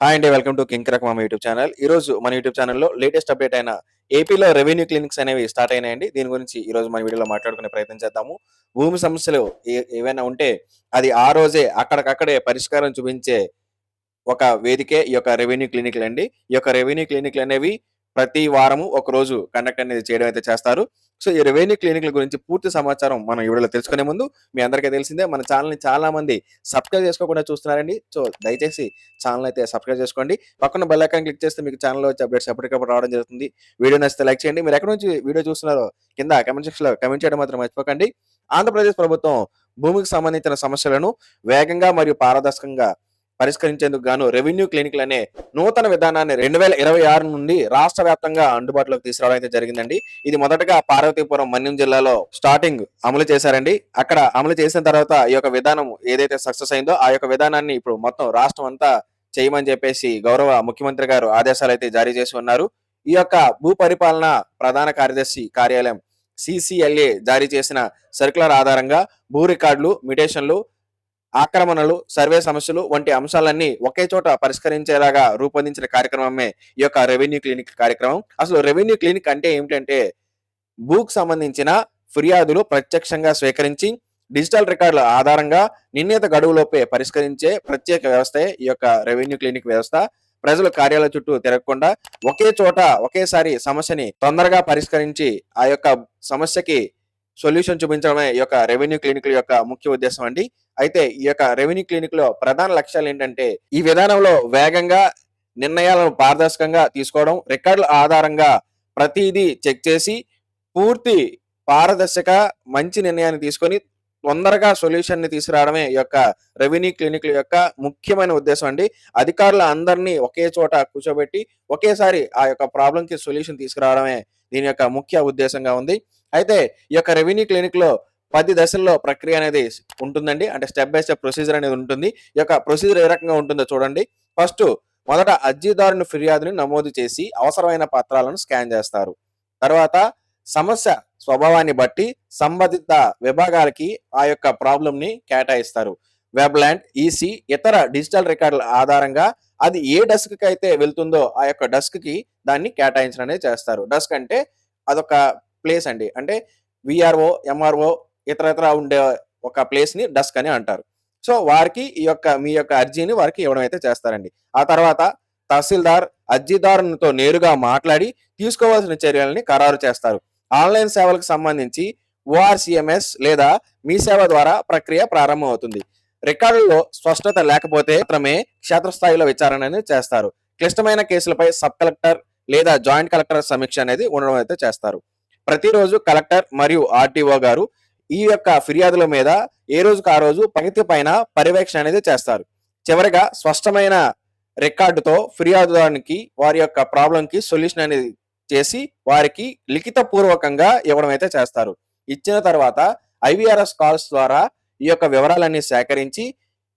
Hi అండి welcome to king క్రక్ మామ YouTube channel ఈ రోజు మన యూట్యూబ్ ఛానల్లో లేటెస్ట్ అప్డేట్ అయిన ఏపీలో రెవెన్యూ క్లినిక్స్ అనేవి స్టార్ట్ అయినాయండి. దీని గురించి ఈ రోజు మన వీడియోలో మాట్లాడుకునే ప్రయత్నం చేద్దాము. భూమి సమస్యలు ఏ- ఏవైనా ఉంటే అది ఆ రోజే అక్కడికక్కడే పరిష్కారం చూపించే ఒక వేదికే ఈ యొక్క రెవెన్యూ క్లినిక్లు అండి ఈ యొక్క రెవెన్యూ క్లినిక్లు అనేవి ప్రతి వారము ఒక రోజు కండక్ట్ అనేది చేయడం అయితే చేస్తారు. సో ఈ రెవెన్యూ క్లినిక్ల గురించి పూర్తి సమాచారం మనం ఇవిడలో వీడియోలో తెలుసుకునే ముందు మీ అందరికీ తెలిసిందే మన ఛానల్ని చాలా మంది సబ్స్క్రైబ్ చేసుకోకుండా చూస్తున్నారండి. సో దయచేసి ఛానల్ అయితే సబ్స్క్రైబ్ చేసుకోండి. పక్కన బెల్ ఐకాన్ క్లిక్ చేస్తే మీకు ఛానల్లో వచ్చే అప్డేట్స్ ఎప్పటికప్పుడు రావడం జరుగుతుంది. వీడియో నచ్చితే లైక్ చేయండి. మీరు ఎక్కడి నుంచి వీడియో చూస్తున్నారో కింద కమెంట్ సెక్షన్లో కమెంట్ చేయడం మాత్రం మర్చిపోకండి. ఆంధ్రప్రదేశ్ ప్రభుత్వం భూమికి సంబంధించిన సమస్యలను వేగంగా మరియు పారదర్శకంగా పరిష్కరించేందుకు గాను రెవెన్యూ క్లినిక్లు అనే నూతన విధానాన్ని రెండు వేల ఇరవై ఆరు నుండి రాష్ట్ర వ్యాప్తంగా అందుబాటులోకి తీసుకురావడం అయితే జరిగిందండి. ఇది మొదటగా పార్వతీపురం మన్యం జిల్లాలో స్టార్టింగ్ అమలు చేశారండి. అక్కడ అమలు చేసిన తర్వాత ఈ యొక్క విధానం ఏదైతే సక్సెస్ అయిందో ఆ యొక్క విధానాన్ని ఇప్పుడు మొత్తం రాష్ట్రం అంతా చేయమని చెప్పేసి గౌరవ ముఖ్యమంత్రి గారు ఆదేశాలు అయితే జారీ చేసి ఉన్నారు. ఈ యొక్క భూ పరిపాలన ప్రధాన కార్యదర్శి కార్యాలయం సిసిఎల్ఏ జారీ చేసిన సర్కులర్ ఆధారంగా భూ రికార్డులు మిటేషన్లు ఆక్రమణలు సర్వే సమస్యలు వంటి అంశాలన్నీ ఒకే చోట పరిష్కరించేలాగా రూపొందించిన కార్యక్రమమే ఈ యొక్క రెవెన్యూ క్లినిక్ కార్యక్రమం. అసలు రెవెన్యూ క్లినిక్ అంటే ఏమిటంటే భూకు సంబంధించిన ఫిర్యాదులు ప్రత్యక్షంగా స్వీకరించి డిజిటల్ రికార్డుల ఆధారంగా నిర్ణీత గడువులోపే పరిష్కరించే ప్రత్యేక వ్యవస్థే ఈ యొక్క రెవెన్యూ క్లినిక్ వ్యవస్థ. ప్రజలు కార్యాలయ చుట్టూ తిరగకుండా ఒకే చోట ఒకేసారి సమస్యని తొందరగా పరిష్కరించి ఆ యొక్క సమస్యకి సొల్యూషన్ చూపించడమే ఈ యొక్క రెవెన్యూ క్లినిక్ యొక్క ముఖ్య ఉద్దేశం అండి. అయితే ఈ యొక్క రెవెన్యూ క్లినిక్లో ప్రధాన లక్ష్యాలు ఏంటంటే ఈ విధానంలో వేగంగా నిర్ణయాలను పారదర్శకంగా తీసుకోవడం రికార్డుల ఆధారంగా ప్రతిదీ చెక్ చేసి పూర్తి పారదర్శక మంచి నిర్ణయాన్ని తీసుకొని తొందరగా సొల్యూషన్ని తీసుకురావడమే ఈ యొక్క రెవెన్యూ క్లినిక్ల యొక్క ముఖ్యమైన ఉద్దేశం అండి. అధికారుల అందరినీ ఒకే చోట కూర్చోబెట్టి ఒకేసారి ఆ యొక్క ప్రాబ్లంకి సొల్యూషన్ తీసుకురావడమే దీని యొక్క ముఖ్య ఉద్దేశంగా ఉంది. అయితే ఈ యొక్క రెవెన్యూ క్లినిక్లో పది దశల్లో ప్రక్రియ అనేది ఉంటుందండి. అంటే స్టెప్ బై స్టెప్ ప్రొసీజర్ అనేది ఉంటుంది. ఈ యొక్క ప్రొసీజర్ ఏ రకంగా ఉంటుందో చూడండి. ఫస్ట్ మొదట అర్జీదారుని ఫిర్యాదుని నమోదు చేసి అవసరమైన పత్రాలను స్కాన్ చేస్తారు. తర్వాత సమస్య స్వభావాన్ని బట్టి సంబంధిత విభాగాలకి ఆ యొక్క ప్రాబ్లంని కేటాయిస్తారు. వెబ్లాండ్ ఈసీ ఇతర డిజిటల్ రికార్డుల ఆధారంగా అది ఏ డెస్క్కి అయితే వెళ్తుందో ఆ యొక్క డెస్క్కి దాన్ని కేటాయించడం అనేది చేస్తారు. డెస్క్ అంటే అదొక ప్లేస్ అండి. అంటే విఆర్ఓ ఎంఆర్ఓ ఇతర ఇతర ఉండే ఒక ప్లేస్ని డస్క్ అని అంటారు. సో వారికి ఈ యొక్క మీ యొక్క అర్జీని వారికి ఇవ్వడం అయితే చేస్తారండి. ఆ తర్వాత తహసీల్దార్ అర్జీదారునితో నేరుగా మాట్లాడి తీసుకోవాల్సిన చర్యలని ఖరారు చేస్తారు. ఆన్లైన్ సేవలకు సంబంధించి ఓఆర్సిఎంఎస్ లేదా మీ సేవ ద్వారా ప్రక్రియ ప్రారంభమవుతుంది రికార్డుల్లో స్పష్టత లేకపోతే మాత్రమే క్షేత్రస్థాయిలో విచారణ అనేది చేస్తారు. క్లిష్టమైన కేసులపై సబ్ కలెక్టర్ లేదా జాయింట్ కలెక్టర్ సమీక్ష అనేది ఉండడం అయితే చేస్తారు. ప్రతిరోజు కలెక్టర్ మరియు ఆర్టీఓ గారు ఈ యొక్క ఫిర్యాదుల మీద ఏ రోజుకు ఆ రోజు ప్రగతి పైన పర్యవేక్షణ అనేది చేస్తారు. చివరిగా స్పష్టమైన రికార్డుతో ఫిర్యాదుదారునికి వారి యొక్క ప్రాబ్లంకి సొల్యూషన్ అనేది చేసి వారికి లిఖిత పూర్వకంగా ఇవ్వడం అయితే చేస్తారు. ఇచ్చిన తర్వాత ఐవీఆర్ఎస్ కాల్స్ ద్వారా ఈ యొక్క వివరాలన్నీ సేకరించి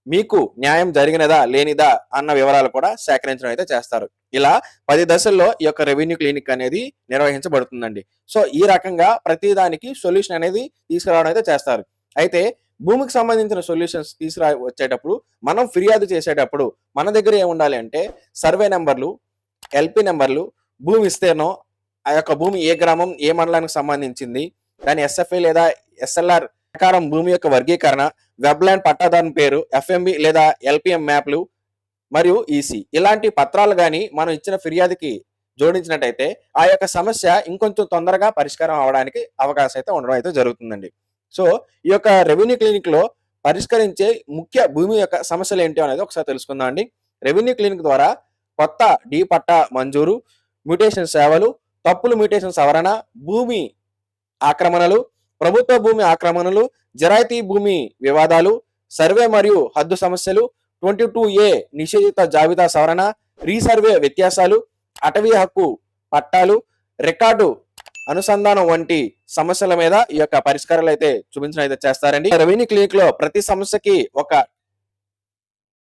మీకు న్యాయం జరిగినదా లేనిదా అన్న వివరాలు కూడా సేకరించడం అయితే చేస్తారు. ఇలా పది దశల్లో ఈ యొక్క రెవెన్యూ క్లినిక్ అనేది నిర్వహించబడుతుందండి. సో ఈ రకంగా ప్రతి దానికి సొల్యూషన్ అనేది తీసుకురావడం అయితే చేస్తారు. అయితే భూమికి సంబంధించిన సొల్యూషన్స్ తీసుకురా వచ్చేటప్పుడు మనం ఫిర్యాదు చేసేటప్పుడు మన దగ్గర ఏమి ఉండాలి అంటే సర్వే నెంబర్లు ఎల్పి నెంబర్లు భూమి విస్తీర్ణం ఆ యొక్క భూమి ఏ గ్రామం ఏ మండలానికి సంబంధించింది దాని ఎస్ఎఫ్ఐ లేదా ఎస్ఎల్ఆర్ ప్రకారం భూమి యొక్క వర్గీకరణ వెబ్లాండ్ పట్టాదారుని పేరు ఎఫ్ఎంబి లేదా ఎల్పిఎం మ్యాప్లు మరియు ఈసీ. ఇలాంటి పత్రాలు కానీ మనం ఇచ్చిన ఫిర్యాదుకి జోడించినట్టయితే ఆ యొక్క సమస్య ఇంకొంచెం తొందరగా పరిష్కారం అవడానికి అవకాశం అయితే ఉండడం అయితే జరుగుతుందండి. సో ఈ యొక్క రెవెన్యూ క్లినిక్లో పరిష్కరించే ముఖ్య భూమి యొక్క సమస్యలు ఏంటి అనేది ఒకసారి తెలుసుకుందాం అండి. రెవెన్యూ క్లినిక్ ద్వారా కొత్త డి పట్టా మంజూరు మ్యూటేషన్ సేవలు తప్పులు మ్యూటేషన్ సవరణ భూమి ఆక్రమణలు ప్రభుత్వ భూమి ఆక్రమణలు జరాయితీ భూమి వివాదాలు సర్వే మరియు హద్దు సమస్యలు ట్వంటీ టూ ఏ నిషేధిత జాబితా సవరణ రీసర్వే వ్యత్యాసాలు అటవీ హక్కు పట్టాలు రికార్డు అనుసంధానం వంటి సమస్యల మీద ఈ యొక్క పరిష్కారాలు అయితే చూపించడం అయితే చేస్తారండి. రెవెన్యూ క్లినిక్లో ప్రతి సమస్యకి ఒక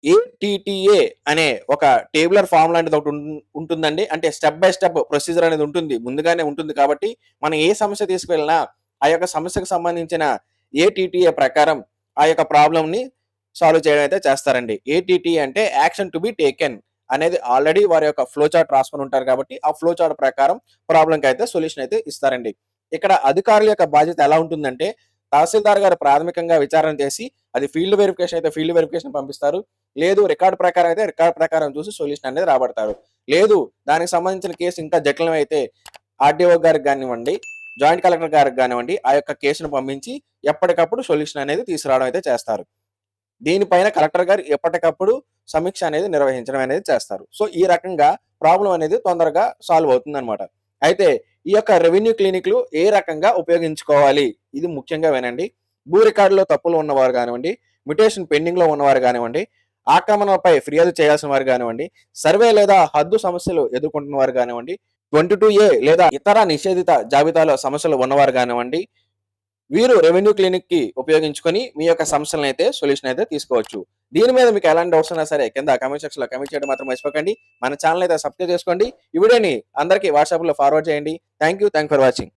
ఏటీటీఏ అనే ఒక టేబులర్ ఫామ్ లాంటిది ఒకటి ఉంటుందండి. అంటే స్టెప్ బై స్టెప్ ప్రొసీజర్ అనేది ఉంటుంది. ముందుగానే ఉంటుంది కాబట్టి మనం ఏ సమస్య తీసుకువెళ్ళినా ఆ యొక్క సమస్యకు సంబంధించిన ఏటీటీఏ ప్రకారం ఆ యొక్క ప్రాబ్లంని సాల్వ్ చేయడం అయితే చేస్తారండి. ఏటీటీ అంటే యాక్షన్ టు బి టేకెన్ అనేది ఆల్రెడీ వారి యొక్క ఫ్లో చార్ట్ రాసుకొని ఉంటారు కాబట్టి ఆ ఫ్లో చార్ట్ ప్రకారం ప్రాబ్లంకి అయితే సొల్యూషన్ అయితే ఇస్తారండి. ఇక్కడ అధికారుల యొక్క బాధ్యత ఎలా ఉంటుందంటే తహసీల్దార్ గారు ప్రాథమికంగా విచారణ చేసి అది ఫీల్డ్ వెరిఫికేషన్ అయితే ఫీల్డ్ వెరిఫికేషన్ పంపిస్తారు. లేదు రికార్డ్ ప్రకారం అయితే రికార్డ్ ప్రకారం చూసి సొల్యూషన్ అనేది రాబడతారు. లేదు దానికి సంబంధించిన కేసు ఇంకా జటిలం అయితే ఆర్డీఓ గారికి కానివ్వండి జాయింట్ కలెక్టర్ గారికి కానివ్వండి ఆ యొక్క కేసును పంపించి ఎప్పటికప్పుడు సొల్యూషన్ అనేది తీసుకురావడం అయితే చేస్తారు. దీనిపైన కలెక్టర్ గారు ఎప్పటికప్పుడు సమీక్ష అనేది నిర్వహించడం అనేది చేస్తారు. సో ఈ రకంగా ప్రాబ్లం అనేది తొందరగా సాల్వ్ అవుతుంది అనమాట అయితే ఈ యొక్క రెవెన్యూ క్లినిక్లు ఏ రకంగా ఉపయోగించుకోవాలి? ఇది ముఖ్యంగా వినండి. భూ రికార్డులో తప్పులు ఉన్నవారు కానివ్వండి మ్యుటేషన్ పెండింగ్లో ఉన్నవారు కానివ్వండి ఆక్రమణపై ఫిర్యాదు చేయాల్సిన వారు కానివ్వండి సర్వే లేదా హద్దు సమస్యలు ఎదుర్కొంటున్న వారు కానివ్వండి ట్వంటీ టూ ఏ లేదా ఇతర నిషేధిత జాబితాలో సమస్యలు ఉన్నవారు కానివ్వండి వీరు రెవెన్యూ క్లినిక్కి ఉపయోగించుకొని మీ యొక్క సమస్యలను అయితే సొల్యూషన్ అయితే తీసుకోవచ్చు. దీని మీద మీకు ఎలాంటి డౌట్స్ ఉన్నా సరే కింద కమెంట్ సెక్షన్లో కమెంట్ చేయడం మాత్రం మర్చిపోకండి. మన ఛానల్ అయితే సబ్స్క్రైబ్ చేసుకోండి. ఈ వీడియోని అందరికీ వాట్సాప్లో ఫార్వర్డ్ చేయండి. Thank you thank for watching.